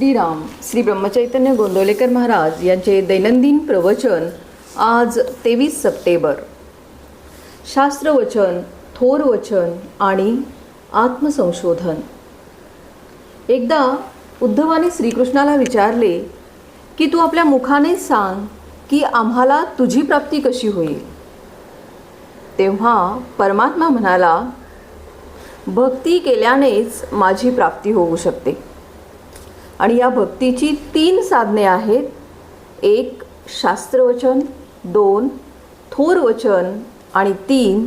श्रीराम श्री ब्रह्मचैतन्य गोंदवलेकर महाराज यांचे दैनंदिन प्रवचन आज तेवीस सप्टेंबर. शास्त्रवचन थोर वचन आणि आत्मसंशोधन. एकदा उद्धवाने श्रीकृष्णाला विचारले की तू आपल्या मुखाने सांग की आम्हाला तुझी प्राप्ती कशी होईल? तेव्हा परमात्मा म्हणाला भक्ती केल्यानेच माझी प्राप्ती होऊ शकते. आणि या भक्तीची तीन साधने आहेत. एक शास्त्रवचन दोन थोर वचन आणि तीन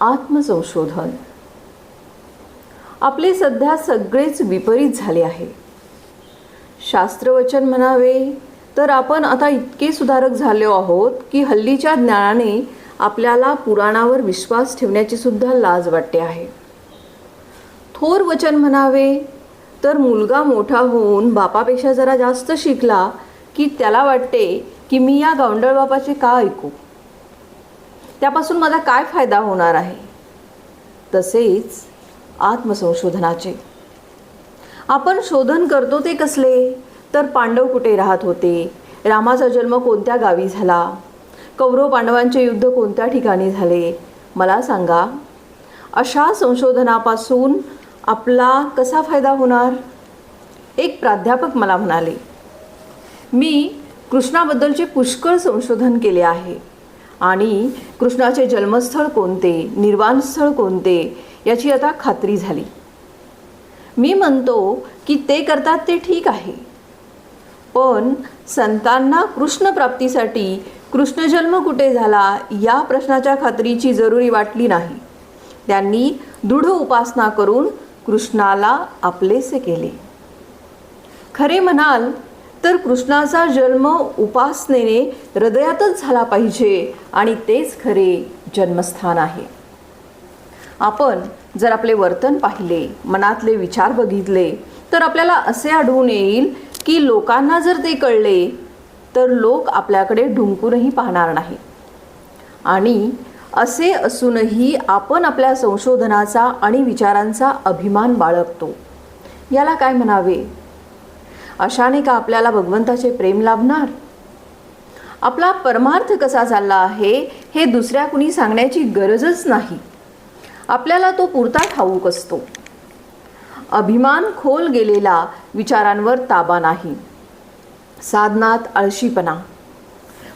आत्मसंशोधन. आपले सध्या सगळेच विपरीत झाले आहे. शास्त्रवचन म्हणावे तर आपण आता इतके सुधारक झालो आहोत की हल्लीच्या ज्ञानाने आपल्याला पुराणावर विश्वास ठेवण्याची सुद्धा लाज वाटते आहे. थोर वचन म्हणावे तर मुलगा मोठा होऊन बापापेक्षा जरा जास्त शिकला की त्याला वाटते की मी या गावंडळ बापाचे का ऐकू? त्यापासून माझा काय फायदा होणार आहे? तसेच आत्मसंशोधनाचे. आपण शोधन करतो ते कसले? तर पांडव कुठे राहत होते? रामाचा जन्म कोणत्या गावी झाला? कौरव पांडवांचे युद्ध कोणत्या ठिकाणी झाले? मला सांगा. अशा संशोधनापासून आपला कसा फायदा होणार? एक प्राध्यापक मला म्हणाले मी कृष्णाबद्दलचे पुष्कळ संशोधन केले आहे आणि कृष्णाचे जन्मस्थळ कोणते निर्वाणस्थळ कोणते याची आता खात्री झाली. मी म्हणतो की ते करतात ते ठीक आहे. पण संतांना कृष्ण प्राप्तीसाठी कृष्णजन्म कुठे झाला या प्रश्नाच्या खात्रीची जरुरी वाटली नाही. त्यांनी दृढ उपासना करून कृष्णाला आपलेसे केले. खरे म्हणाल तर कृष्णाचा जन्म उपासनेने हृदयातच झाला पाहिजे आणि तेच खरे जन्मस्थान आहे. आपण जर आपले वर्तन पाहिले मनातले विचार बघितले तर आपल्याला असे आढळून येईल की लोकांना जर ते कळले तर लोक आपल्याकडे ढुंकूनही पाहणार नाही आणि असे असूनही आपण आपल्या संशोधनाचा आणि विचारांचा अभिमान बाळगतो. याला काय म्हणावे? अशाने का आपल्याला भगवंताचे प्रेम लाभणार? आपला परमार्थ कसा चालला आहे हे दुसऱ्या कुणी सांगण्याची गरजच नाही. आपल्याला तो पुरता ठाऊक असतो. अभिमान खोल गेलेला विचारांवर ताबा नाही. साधनात आळशीपणा.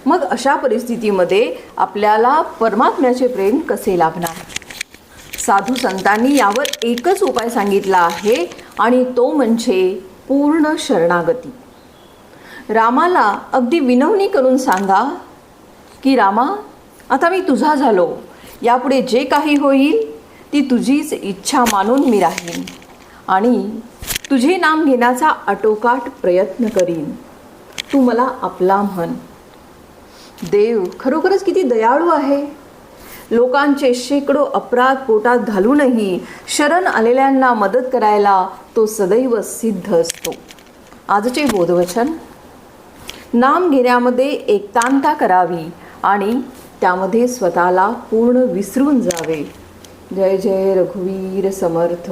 मग अशा परिस्थितीमध्ये आपल्याला परमात्म्याचे प्रेम कसे लाभणार? साधू संतांनी यावर एकच उपाय सांगितला आहे आणि तो म्हणजे पूर्ण शरणागती. रामाला अगदी विनवणी करून सांगा की रामा आता मी तुझा झालो. यापुढे जे काही होईल ती तुझीच इच्छा मानून मी राहीन आणि तुझे नाम घेण्याचा आटोकाट प्रयत्न करीन. तू मला आपला म्हण. देव खरोखरच किती दयाळू आहे. लोकांचे शेकडो अपराध पोटात घालूनही शरण आलेल्यांना मदत करायला तो सदैव सिद्ध असतो. आजचे बोधवचन. नाम घेण्यामध्ये एकतांता करावी आणि त्यामध्ये स्वतःला पूर्ण विसरून जावे. जय जय रघुवीर समर्थ.